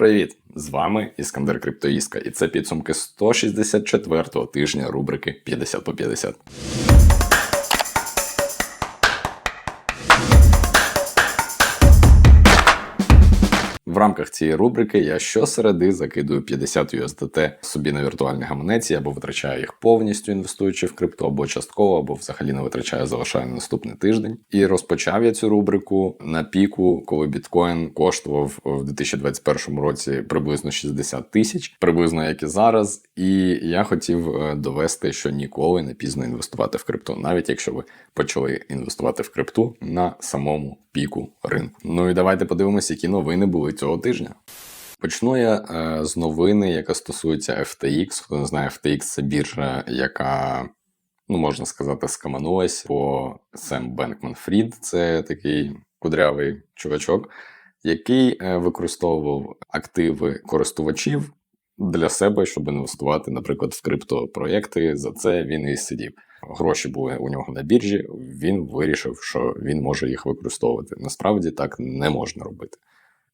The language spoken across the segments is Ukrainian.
Привіт! З вами Іскандер Криптоїска, і це підсумки 164-го тижня рубрики 50 по 50. Рамках цієї рубрики я щосереди закидую 50 USDT собі на віртуальні гаманеці або витрачаю їх повністю інвестуючи в крипту, або частково, або взагалі не витрачаю, залишаю на наступний тиждень. І розпочав я цю рубрику на піку, коли біткоін коштував в 2021 році приблизно 60 тисяч, приблизно як і зараз. І я хотів е, довести, що ніколи не пізно інвестувати в крипту, навіть якщо ви почали інвестувати в крипту на самому піку ринку. Ну і давайте подивимося, які новини були цього тижня. Почну я е, з новини, яка стосується FTX. Хто не знає, FTX це біржа, яка, ну можна сказати, скаманулась по Сем Бенкман Фрід. Це такий кудрявий чувачок, який е, використовував активи користувачів для себе, щоб інвестувати, наприклад, в криптопроєкти. За це він і сидів. Гроші були у нього на біржі. Він вирішив, що він може їх використовувати. Насправді так не можна робити.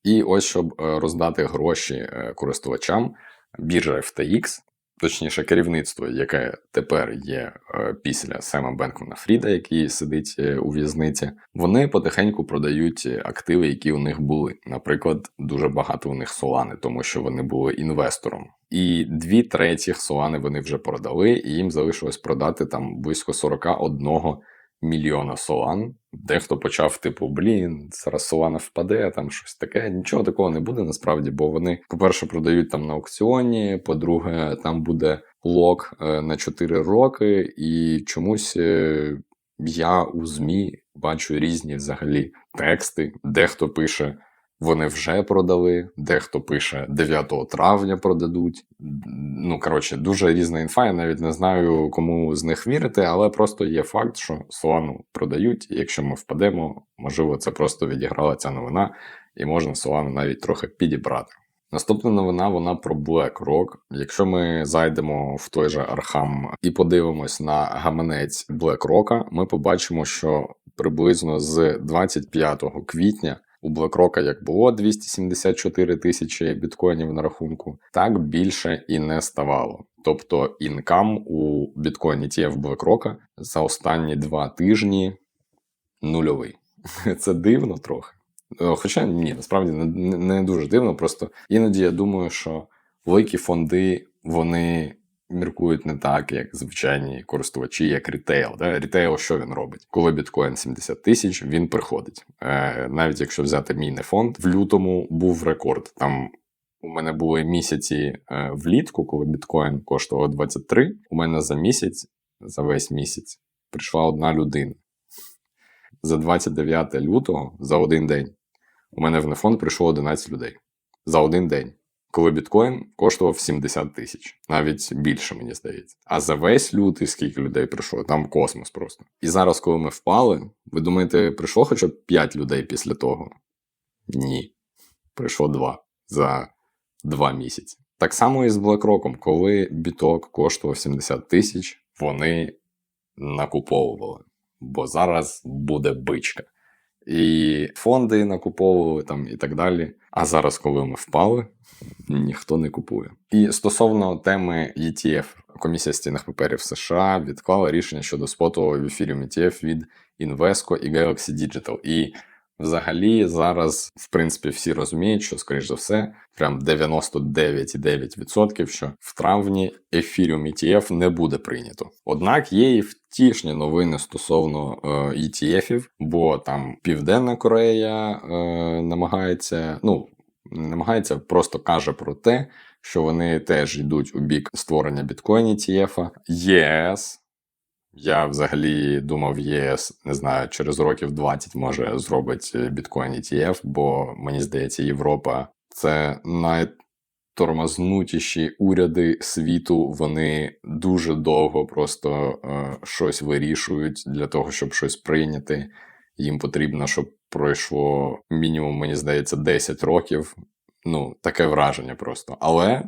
І ось щоб е, роздати гроші е, користувачам, біржа FTX, точніше, керівництво, яке тепер є е, після Сема Бенкмана Фріда, який сидить у в'язниці, вони потихеньку продають активи, які у них були. Наприклад, дуже багато у них солани, тому що вони були інвестором. І дві третіх солани вони вже продали, і їм залишилось продати там близько 41 мільйона солан. Дехто почав, типу, блін, зараз солана впаде, там щось таке. Нічого такого не буде насправді, бо вони, по-перше, продають там на аукціоні, по-друге, там буде лок е, на 4 роки, і чомусь е, я у ЗМІ бачу різні взагалі тексти, дехто пише. Вони вже продали, дехто пише 9 травня продадуть. Ну, коротше, дуже різна інфа. Я навіть не знаю, кому з них вірити, але просто є факт, що Солану продають, і якщо ми впадемо, можливо, це просто відіграла ця новина, і можна Солану навіть трохи підібрати. Наступна новина вона про BlackRock. Якщо ми зайдемо в той же Архам і подивимось на гаманець BlackRock, ми побачимо, що приблизно з 25 квітня у BlackRock як було 274 тисячі біткоїнів на рахунку, так більше і не ставало. Тобто інкам у біткоін ETF BlackRock за останні два тижні нульовий. Це дивно трохи. Хоча ні, насправді не дуже дивно. Просто іноді я думаю, що великі фонди вони міркують не так, як звичайні користувачі, як рітейл. Да? Рітейл, що він робить? Коли біткоін 70 тисяч, він приходить. Е, Навіть якщо взяти мій не фонд, в лютому був рекорд. Там у мене були місяці е, влітку, коли біткоін коштував 23. У мене за місяць, за весь місяць, прийшла одна людина. За 29 лютого, за один день, у мене в нефонд прийшло 11 людей. За один день коли біткоін коштував 70 тисяч, навіть більше, мені здається. А за весь лютий, скільки людей прийшло, там космос просто. І зараз, коли ми впали, ви думаєте, прийшло хоча б 5 людей після того? Ні. Прийшло 2 за 2 місяці. Так само і з BlackRock, коли біток коштував 70 тисяч, вони накуповували. Бо зараз буде бичка. І фонди накуповували там і так далі. А зараз, коли ми впали, ніхто не купує. І стосовно теми ETF, комісія стінних паперів США відклала рішення щодо спотового в ефірі ETF від Invesco і Galaxy Digital. І Взагалі, зараз, в принципі, всі розуміють, що, скоріш за все, прям 99,9%, що в травні Ethereum ETF не буде прийнято. Однак є і втішні новини стосовно е, ETF, бо там Південна Корея е, намагається, ну намагається, просто каже про те, що вони теж йдуть у бік створення біткоін ETF. ЄС. Я взагалі думав, ЄС не знаю, через років 20 може зробить біткоін ETF, бо мені здається, Європа це найтормознутіші уряди світу. Вони дуже довго просто е, щось вирішують для того, щоб щось прийняти. Їм потрібно, щоб пройшло мінімум, мені здається, 10 років. Ну, таке враження просто. Але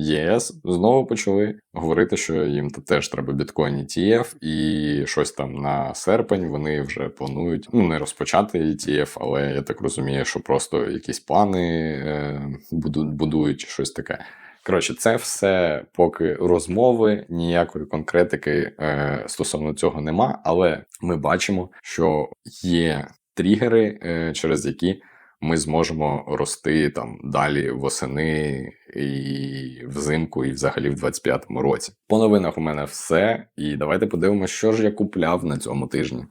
ЄС знову почали говорити, що їм та теж треба біткоін ETF, і щось там на серпень вони вже планують ну не розпочати ETF, але я так розумію, що просто якісь плани е, буду- будують щось таке. Коротше, це все поки розмови, ніякої конкретики е, стосовно цього нема. Але ми бачимо, що є тригери, е, через які ми зможемо рости там далі восени і взимку, і взагалі в 25-му році. По новинах у мене все. І давайте подивимося, що ж я купляв на цьому тижні.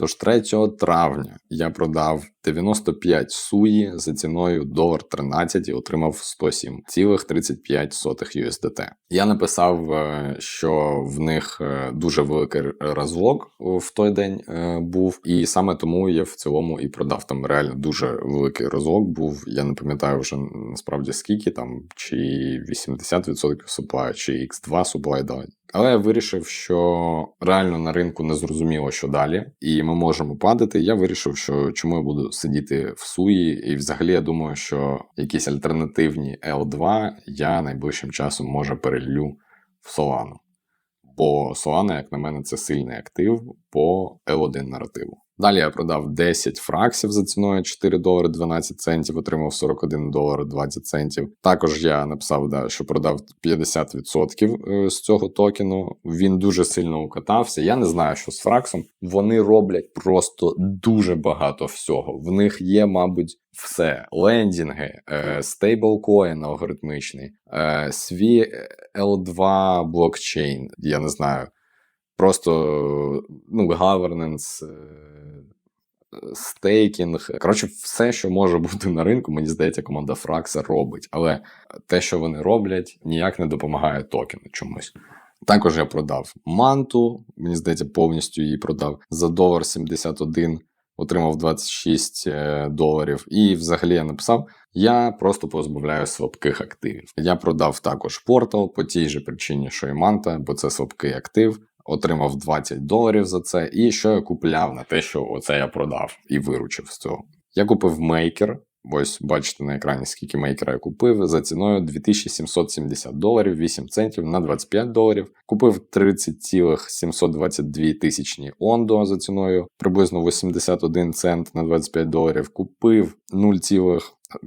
Тож 3 травня я продав 95 суї за ціною долар 13 і отримав 107,35 USDT. Я написав, е, що в них е, дуже великий розлог в той день е, був, і саме тому я в цілому і продав. Там реально дуже великий розлог був. Я не пам'ятаю вже насправді скільки там, чи 80% supply, чи X2 supply дали. Але я вирішив, що реально на ринку не зрозуміло, що далі, і ми можемо падати. Я вирішив, що чому я буду сидіти в суї, і взагалі я думаю, що якісь альтернативні L2 я найближчим часом може перелю в Solana. Бо Solana, як на мене, це сильний актив по L1 наративу. Далі я продав 10 фраксів за ціною 4 долари 12 центів, отримав 41 долар 20 центів. Також я написав, да, що продав 50% з цього токену. Він дуже сильно укатався. Я не знаю, що з фраксом. Вони роблять просто дуже багато всього. В них є, мабуть, все: лендінги, стейблкоін алгоритмичний, е, свій L2 блокчейн. Я не знаю. Просто ну, governance, стейкінг. Коротше, все, що може бути на ринку, мені здається, команда Фракса робить. Але те, що вони роблять, ніяк не допомагає токену чомусь. Також я продав манту, мені здається, повністю її продав за долар 71, отримав 26 е, доларів. І взагалі я написав: я просто позбавляю слабких активів. Я продав також портал по тій же причині, що і манта, бо це слабкий актив отримав 20 доларів за це. І що я купляв на те, що оце я продав і виручив з цього. Я купив мейкер. Ось бачите на екрані, скільки мейкера я купив за ціною 2770 доларів, 8 центів на 25 доларів. Купив 30,722 тисячні Ондо за ціною приблизно 81 цент на 25 доларів. Купив 0,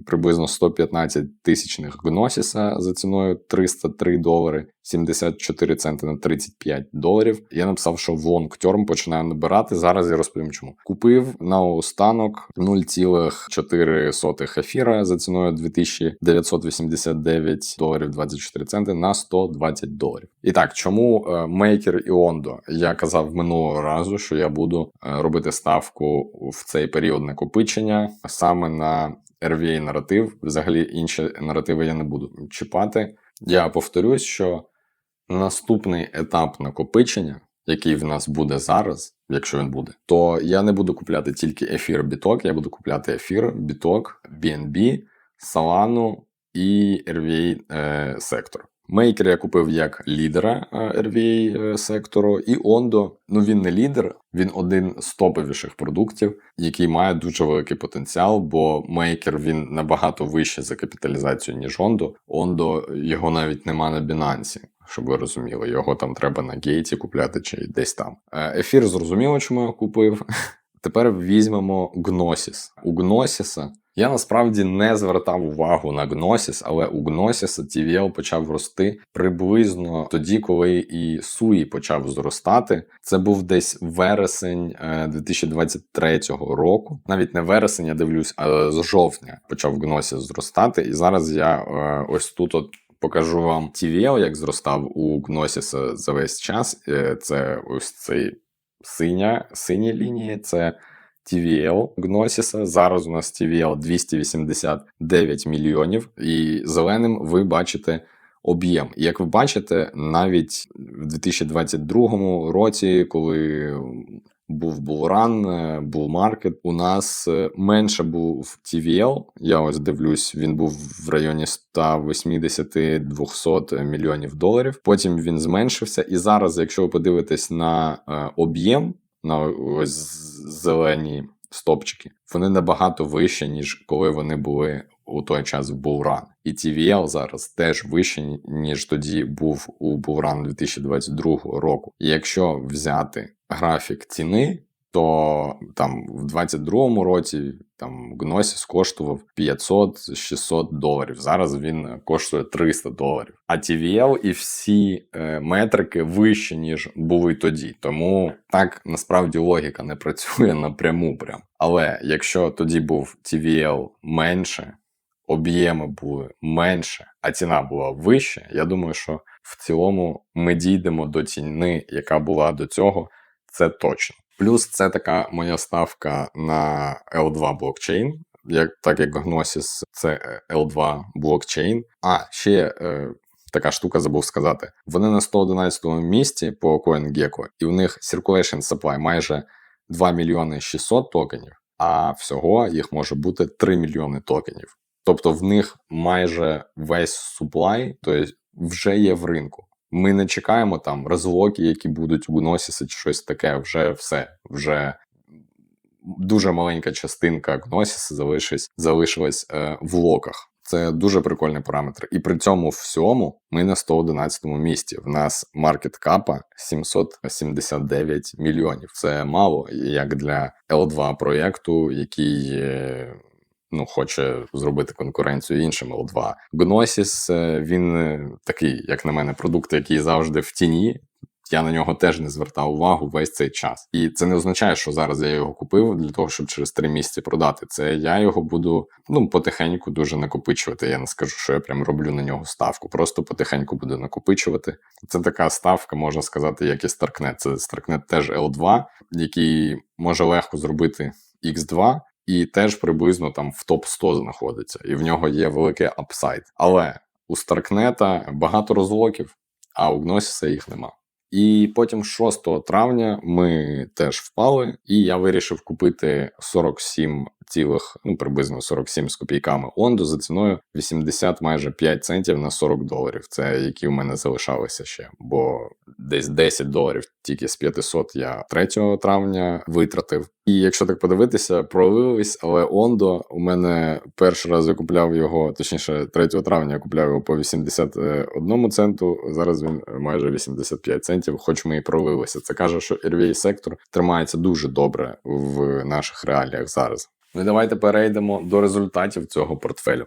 приблизно 115 тисячних Гносіса за ціною 303 долари, 74 центи на 35 доларів. Я написав, що в лонг-терм починаю набирати. Зараз я розповім чому. Купив на останок 0,4 ефіра за ціною 2989 доларів 24 центи на 120 доларів. І так, чому мейкер і Ондо? Я казав минулого разу, що я буду е, робити ставку в цей період накопичення саме на RVA наратив. Взагалі інші наративи я не буду чіпати. Я повторюсь, що наступний етап накопичення, який в нас буде зараз, якщо він буде, то я не буду купляти тільки ефір біток, я буду купляти ефір, біток, BNB, Solana і RVA е, сектор. Мейкер я купив як лідера RVA сектору, і Ондо, ну він не лідер, він один з топовіших продуктів, який має дуже великий потенціал, бо мейкер він набагато вище за капіталізацію, ніж Ондо. Ондо його навіть нема на Binance, щоб ви розуміли. Його там треба на гейті купляти чи десь там. Ефір зрозуміло, чому я купив. Тепер візьмемо Гносіс. У Гносіса я насправді не звертав увагу на Гносіс, але у Гносіса TVL почав рости приблизно тоді, коли і Суї почав зростати. Це був десь вересень 2023 року. Навіть не вересень, я дивлюсь, а з жовтня почав Гносіс зростати. І зараз я ось тут от. Покажу вам TVL, як зростав у Гносіса за весь час. Це ось цей синя сині лінії. Це TVL Гносіса. Зараз у нас TVL 289 мільйонів, і зеленим ви бачите об'єм. Як ви бачите, навіть в 2022 році, коли був булран, булмаркет, у нас менше був TVL. Я ось дивлюсь, він був в районі 180-200 мільйонів доларів. Потім він зменшився. І зараз, якщо ви подивитесь на об'єм, на ось зелені стопчики. Вони набагато вищі, ніж коли вони були у той час в Bullrun. І TVL зараз теж вище, ніж тоді був у Bullrun 2022 року. І якщо взяти графік ціни, то там в 22-му році там Gnosis коштував 500-600 доларів. Зараз він коштує 300 доларів. А TVL і всі е, метрики вищі, ніж були тоді. Тому так насправді логіка не працює напряму. Прям. Але якщо тоді був TVL менше, об'єми були менше, а ціна була вища, я думаю, що в цілому ми дійдемо до ціни, яка була до цього, це точно. Плюс це така моя ставка на L2 блокчейн. Як, так як Gnosis це е, L2 блокчейн. А ще е, така штука забув сказати. Вони на 111 місці по CoinGecko, і в них circulation supply майже 2 мільйони 600 токенів, а всього їх може бути 3 мільйони токенів. Тобто в них майже весь supply, тобто вже є в ринку. Ми не чекаємо там розлоки, які будуть у Gnosis чи щось таке. Вже все. Вже дуже маленька частинка Gnosis залишилась, залишилась е, в локах. Це дуже прикольний параметр. І при цьому всьому ми на 111 місці. В нас маркет капа 779 мільйонів. Це мало як для L2 проєкту, який. Ну, хоче зробити конкуренцію іншим L2. Gnosis, е, він е, такий, як на мене, продукт, який завжди в тіні. Я на нього теж не звертав увагу весь цей час. І це не означає, що зараз я його купив для того, щоб через три місяці продати. Це я його буду ну потихеньку дуже накопичувати. Я не скажу, що я прям роблю на нього ставку. Просто потихеньку буду накопичувати. Це така ставка, можна сказати, як і Starknet. Це Starknet теж L2, який може легко зробити X2. І теж приблизно там в топ 100 знаходиться, і в нього є великий апсайд. Але у Старкнета багато розлоків, а у Гносіса їх нема. І потім 6 травня ми теж впали, і я вирішив купити 47 цілих, ну приблизно 47 з копійками Онду за ціною 80 майже 5 центів на 40 доларів. Це які в мене залишалися ще, бо десь 10 доларів тільки з 500 я 3 травня витратив. І якщо так подивитися, пролились, але Ондо у мене перший раз я купляв його, точніше, 3 травня я купляв його по 81 центу. Зараз він майже 85 центів, хоч ми і пролилися. Це каже, що RVA сектор тримається дуже добре в наших реаліях зараз. Ну і давайте перейдемо до результатів цього портфелю.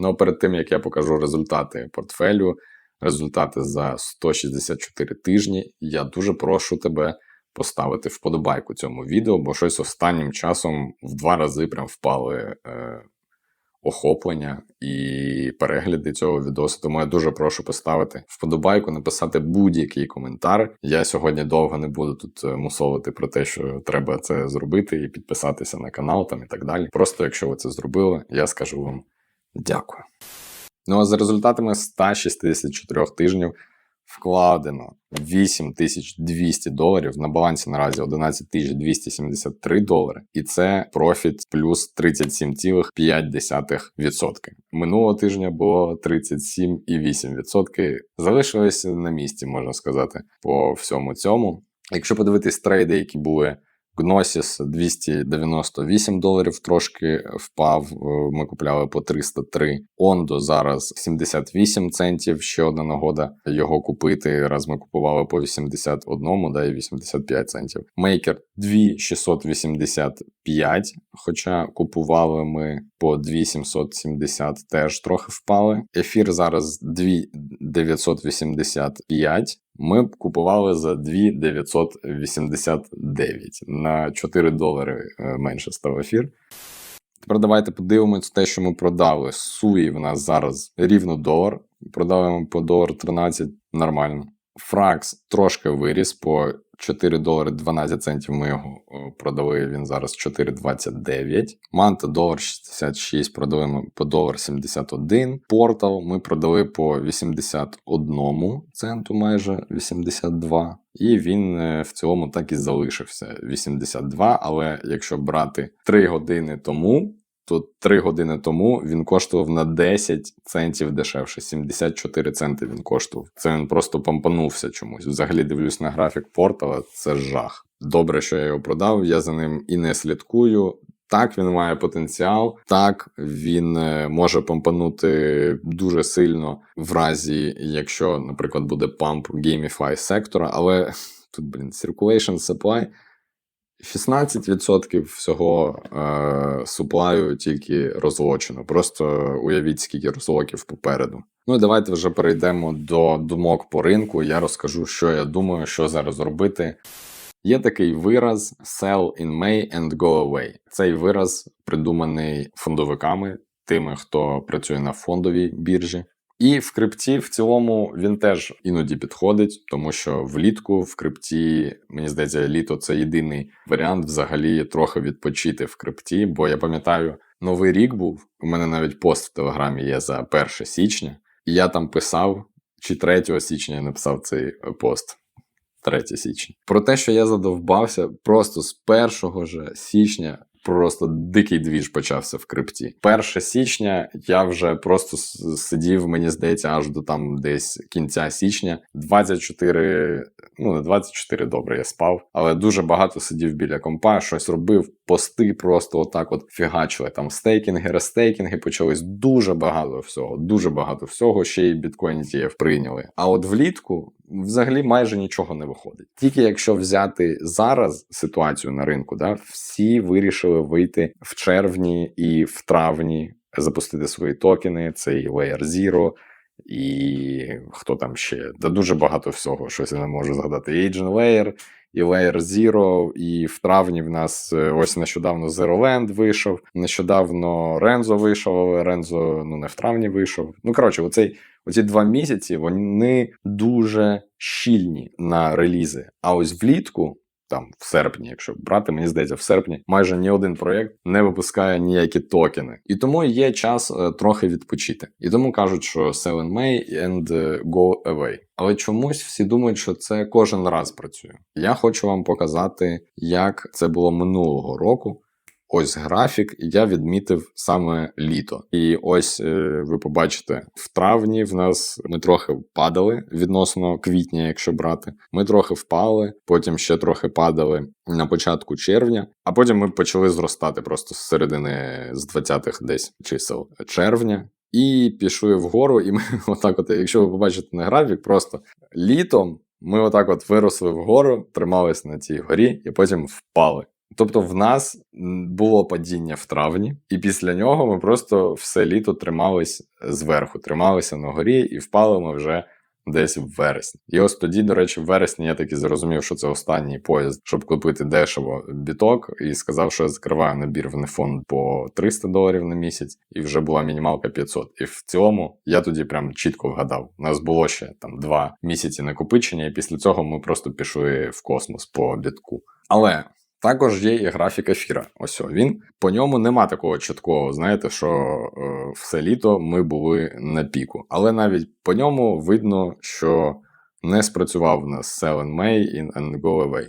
Ну перед тим як я покажу результати портфелю, результати за 164 тижні, я дуже прошу тебе поставити вподобайку цьому відео, бо щось останнім часом в два рази прям впали е, охоплення і перегляди цього відосу. Тому я дуже прошу поставити вподобайку, написати будь-який коментар. Я сьогодні довго не буду тут мусовити про те, що треба це зробити, і підписатися на канал там і так далі. Просто якщо ви це зробили, я скажу вам дякую. Ну а за результатами 164 тижнів вкладено 8200 доларів. На балансі наразі 11273 долари, і це профіт плюс 37,5%. Минулого тижня було 37,8%. Залишилися на місці, можна сказати, по всьому цьому. Якщо подивитись трейди, які були. Gnosis 298 доларів трошки впав. е, Ми купляли по 303. Ондо зараз 78 центів. Ще одна нагода його купити. Раз ми купували по 81, да і 85 центів. Мейкер 2685, хоча купували ми по 2770, теж трохи впали. Ефір зараз 2985. Ми б купували за 2,989 на 4 долари е, менше став ефір. Тепер давайте подивимось те, що ми продали. Суї в нас зараз рівно долар. Продали ми по долар 13 нормально. Фракс трошки виріс по 4 долари 12 центів. Ми його е, продали. Він зараз 4,29. Манта долар 66, продали по долар 71. Портал ми продали по 81 центу, майже 82. І він е, в цілому так і залишився 82. Але якщо брати 3 години тому, то 3 години тому він коштував на 10 центів дешевше. 74 центи він коштував. Це він просто помпанувся чомусь. Взагалі дивлюсь на графік портала, це жах. Добре, що я його продав. Я за ним і не слідкую. Так, він має потенціал, так він е, може помпанути дуже сильно в разі, якщо, наприклад, буде памп Gamify сектора, але тут, блін, Circulation Supply 16% всього е, суплаю тільки розлочено. Просто уявіть, скільки розлоків попереду. Ну і давайте вже перейдемо до думок по ринку. Я розкажу, що я думаю, що зараз робити. Є такий вираз sell in May and go away. Цей вираз придуманий фондовиками, тими, хто працює на фондовій біржі. І в крипті в цілому він теж іноді підходить, тому що влітку в крипті, мені здається, літо це єдиний варіант взагалі трохи відпочити в крипті. Бо я пам'ятаю, новий рік був. У мене навіть пост в телеграмі є за 1 січня, і я там писав, чи 3 січня я написав цей пост. 3 січня. Про те, що я задовбався, просто з 1 же січня просто дикий двіж почався в крипті. 1 січня я вже просто сидів, мені здається, аж до там десь кінця січня. 24, ну не 24, добре, я спав, але дуже багато сидів біля компа, щось робив, пости просто отак от фігачили. Там стейкінги, рестейкінги почались дуже багато всього, дуже багато всього. Ще й біткоін ETF прийняли. А от влітку взагалі майже нічого не виходить. Тільки якщо взяти зараз ситуацію на ринку, да, всі вирішили вийти в червні і в травні, запустити свої токени. Це і Layer Zero, і хто там ще? Да дуже багато всього, щось я не можу згадати. Agent Layer, і Layer Zero, і в травні в нас е, ось нещодавно Zero Land вийшов. Нещодавно Рензо вийшов, але Рензо ну не в травні вийшов. Ну коротше, оцей оці два місяці вони дуже щільні на релізи. А ось влітку. Там в серпні, якщо брати, мені здається, в серпні майже ні один проєкт не випускає ніякі токени, і тому є час е, трохи відпочити. І тому кажуть, що sell in May and е, go away. Але чомусь всі думають, що це кожен раз працює. Я хочу вам показати, як це було минулого року. Ось графік, і я відмітив саме літо. І ось е, ви побачите, в травні в нас ми трохи падали відносно квітня, якщо брати. Ми трохи впали, потім ще трохи падали на початку червня, а потім ми почали зростати просто з середини з 20-х десь чисел червня. І пішли вгору, і ми отак, от, якщо ви побачите на графік, просто літом ми отак от виросли вгору, тримались на цій горі і потім впали. Тобто в нас було падіння в травні, і після нього ми просто все літо тримались зверху, трималися на горі і впали ми вже десь в вересні. І ось тоді, до речі, в вересні я таки зрозумів, що це останній поїзд, щоб купити дешево біток, і сказав, що я закриваю набір в нефонд по 300 доларів на місяць, і вже була мінімалка 500. І в цілому я тоді прям чітко вгадав. У нас було ще там два місяці накопичення, і після цього ми просто пішли в космос по бітку. Але також є і графік ефіра. Ось він. По ньому нема такого чіткого, знаєте, що е, все літо ми були на піку. Але навіть по ньому видно, що не спрацював у нас Sell in May in Go Away.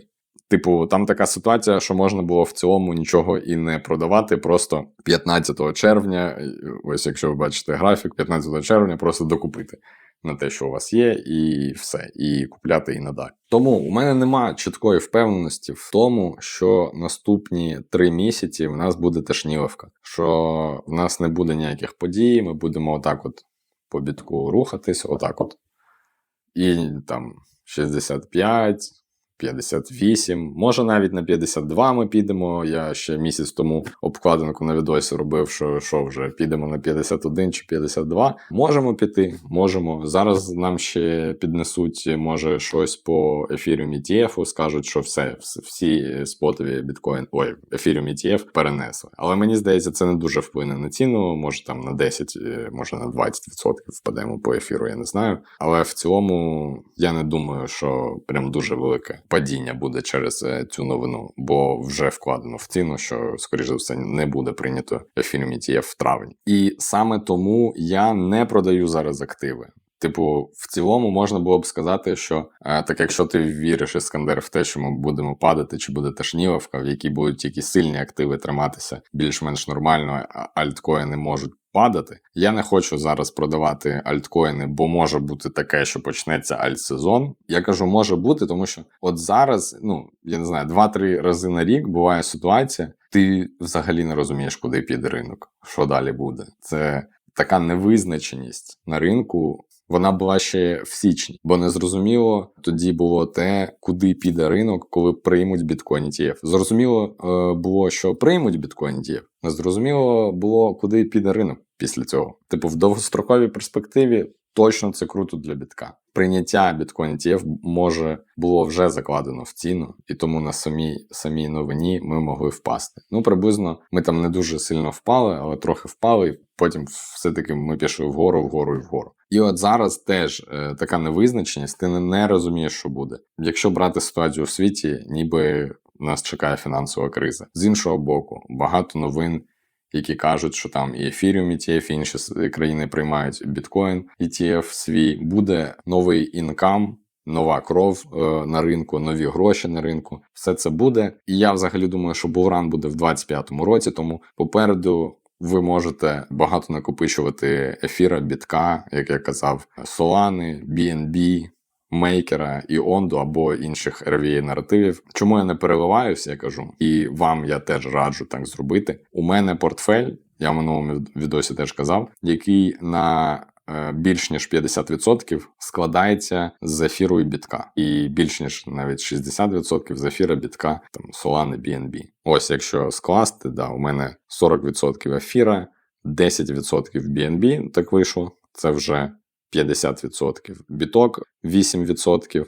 Типу, там така ситуація, що можна було в цілому нічого і не продавати. Просто 15 червня, ось якщо ви бачите графік, 15 червня просто докупити на те, що у вас є, і все, і купляти і надалі. Тому у мене нема чіткої впевненості в тому, що наступні три місяці в нас буде тишніловка, що в нас не буде ніяких подій, ми будемо отак, от по бітку рухатись, отак, от. І там 65. 58, може навіть на 52 ми підемо. Я ще місяць тому обкладинку на відосі робив, що, що вже підемо на 51 чи 52. Можемо піти, можемо. Зараз нам ще піднесуть, може, щось по Ethereum ETF, скажуть, що все, всі спотові біткоін, ой, Ethereum ETF перенесли. Але мені здається, це не дуже вплине на ціну. Може там на 10, е, може на 20% впадемо по ефіру, я не знаю. Але в цілому я не думаю, що прям дуже велике падіння буде через е, цю новину, бо вже вкладено в ціну, що скоріш за все не буде прийнято фільм ETF в травні. І саме тому я не продаю зараз активи. Типу, в цілому можна було б сказати, що е, так якщо ти віриш, Іскандер, в те, що ми будемо падати, чи буде ташнівавка, в якій будуть якісь сильні активи триматися більш-менш нормально, а альткоїни можуть падати. Я не хочу зараз продавати альткоїни, бо може бути таке, що почнеться альтсезон. Я кажу, може бути, тому що от зараз, ну я не знаю, два-три рази на рік буває ситуація, ти взагалі не розумієш, куди піде ринок, що далі буде. Це така невизначеність на ринку. Вона була ще в січні, бо незрозуміло тоді було те, куди піде ринок, коли приймуть біткоін ETF. Зрозуміло е, було, що приймуть біткоін ETF. Незрозуміло було, куди піде ринок після цього. Типу, в довгостроковій перспективі точно це круто для бітка. Прийняття біткоін ETF може було вже закладено в ціну, і тому на самій самій новині ми могли впасти. Ну приблизно ми там не дуже сильно впали, але трохи впали. і Потім все-таки ми пішли вгору, вгору і вгору. І от зараз теж е, така невизначеність, ти не, не розумієш, що буде. Якщо брати ситуацію в світі, ніби нас чекає фінансова криза. З іншого боку, багато новин, які кажуть, що там і Ethereum ETF, і інші країни приймають біткоін ETF свій, буде новий інкам. Нова кров е, на ринку, нові гроші на ринку, все це буде. І я взагалі думаю, що булран буде в 25-му році, тому попереду ви можете багато накопичувати ефіра, бітка, як я казав, Solana, BNB, Мейкера і Онду або інших RVA наративів. Чому я не переливаюся, я кажу, і вам я теж раджу так зробити. У мене портфель, я в минулому відосі теж казав, який на е, більш ніж 50% складається з ефіру і бітка, і більш ніж навіть 60% з ефіра, бітка, там Solana, BNB. Ось якщо скласти, да, у мене 40% ефіра, 10% BNB, так вийшло. Це вже 50%. Біток 8%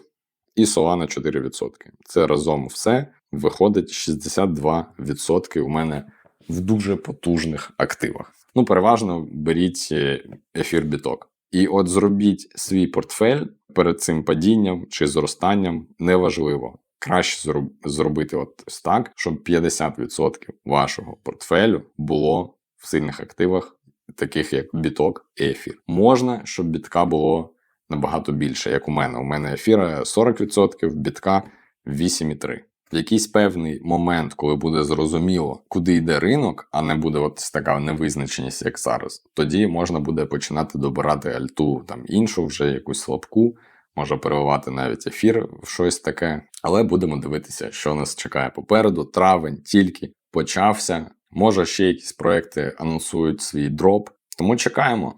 і Solana 4%. Це разом все виходить 62% у мене в дуже потужних активах. Ну, переважно беріть е, ефір біток. І от зробіть свій портфель перед цим падінням чи зростанням неважливо. Краще зроб- зробити от так, щоб 50% вашого портфелю було в сильних активах, таких як біток і ефір. Можна, щоб бітка було набагато більше, як у мене. У мене ефіра 40%, бітка 8,3%. В якийсь певний момент, коли буде зрозуміло, куди йде ринок, а не буде от така невизначеність, як зараз, тоді можна буде починати добирати альту там іншу, вже якусь слабку, може переливати навіть ефір в щось таке. Але будемо дивитися, що нас чекає попереду. Травень тільки почався. Може, ще якісь проекти анонсують свій дроп. Тому чекаємо.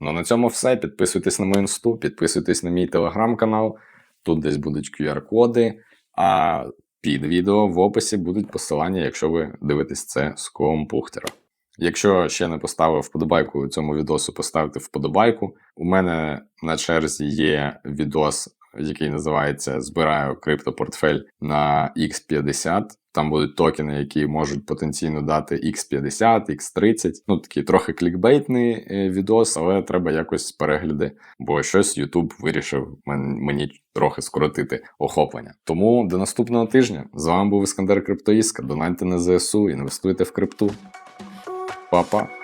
Ну на цьому все. Підписуйтесь на мою інсту, підписуйтесь на мій телеграм-канал. Тут десь будуть QR-коди. А під відео в описі будуть посилання, якщо ви дивитесь це з компухтера. Якщо ще не поставив вподобайку цьому відосу, поставте вподобайку. У мене на черзі є відос, який називається Збираю криптопортфель на X50. Там будуть токени, які можуть потенційно дати X50, X30. Ну такий трохи клікбейтний е, відос, але треба якось перегляди, бо щось YouTube вирішив мені трохи скоротити охоплення. Тому до наступного тижня з вами був Іскандер Криптоїска. Донайте на ЗСУ, інвестуйте в крипту. Па-па!